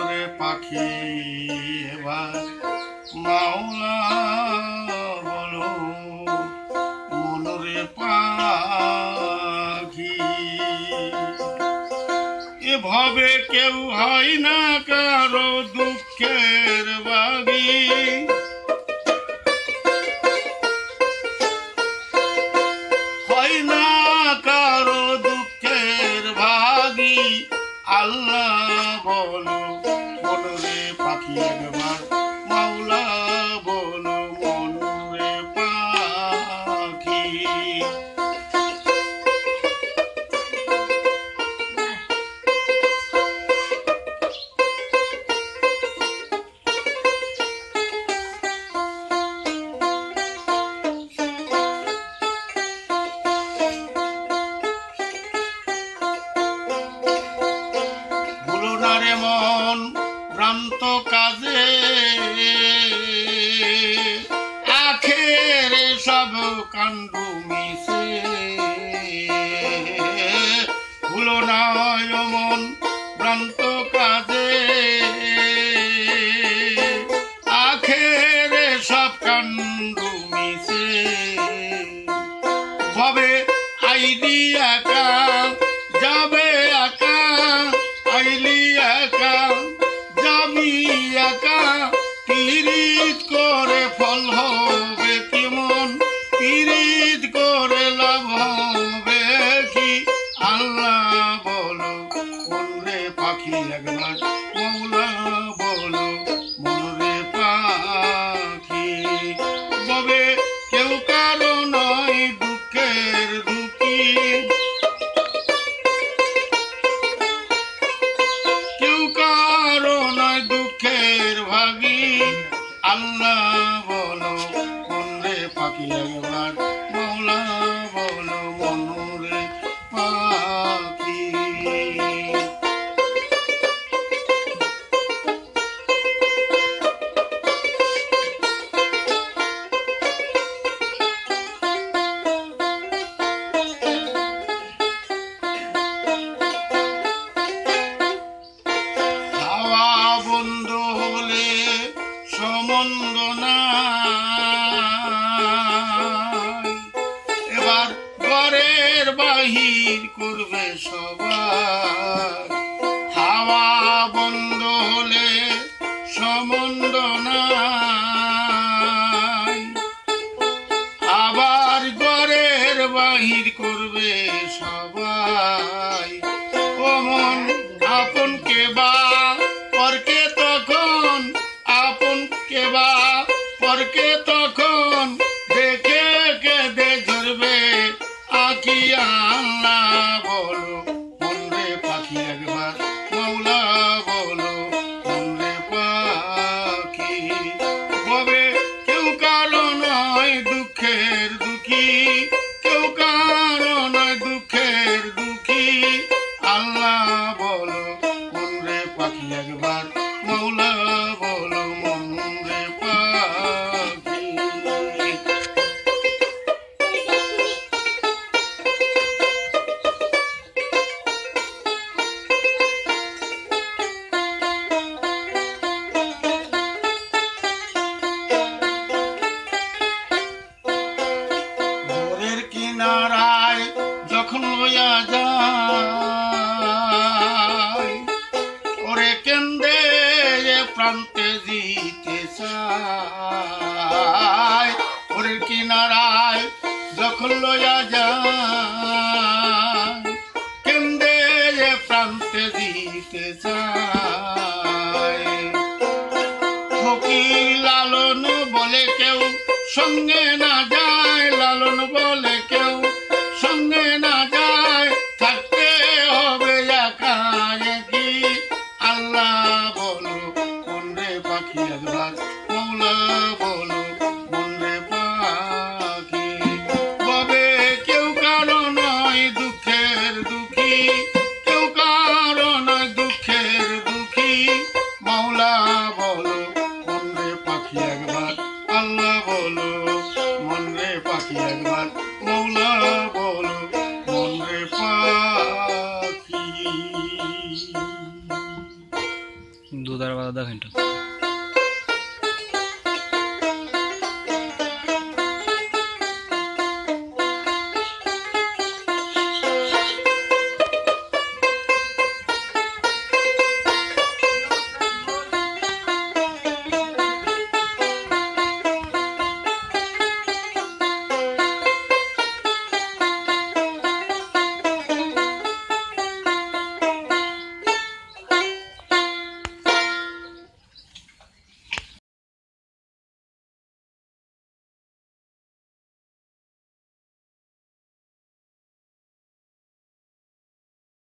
রে পাখি এবার মাওলা বলো মন পাখি। এভাবে কেউ হয় না কারও দুঃখের বাড়ি ভ্রান্ত কাজে। আখের সব কাণ্ড মিশে। ভুলো না মন ভ্রান্ত কাজে। আখের সব কাণ্ড মিশে। হবে আইডি একা, যাবে একা, আইলি একা। আল্লাহ বলো পাখি একবার মৌলা বলো পাখি। কেউ কারও নয় দুঃখের দুঃখী। কেউ কারও নয় দুঃখের আল্লাহ বলো পাখি একবার বাহির করবে সবাই হাওয়া বন্ধ হলে সমন্দ আবার ঘরের বাহির করবে সবাই। অমন আপন কে বা, পরকে তখন আপন কে বা, পরকে আখি আল্লাহ বলো। মনরে পাখি একবার মৌলা বলো। মনরে পাখি ববে কেউ কারও নয় দুঃখের দুঃখী। নয় দুঃখের দুঃখী। মৌলা কিনারায় যখন লইয়া যায়, ওরে কেন্দ্রে প্রান্তে দিতে চায় ভোরের কিনারায় যখন লইয়া যায়, কেন্দ্রে প্রান্তে দিতে চায়। ফকির লালন বলে কেউ সঙ্গে না দুধার বাধা দেখেন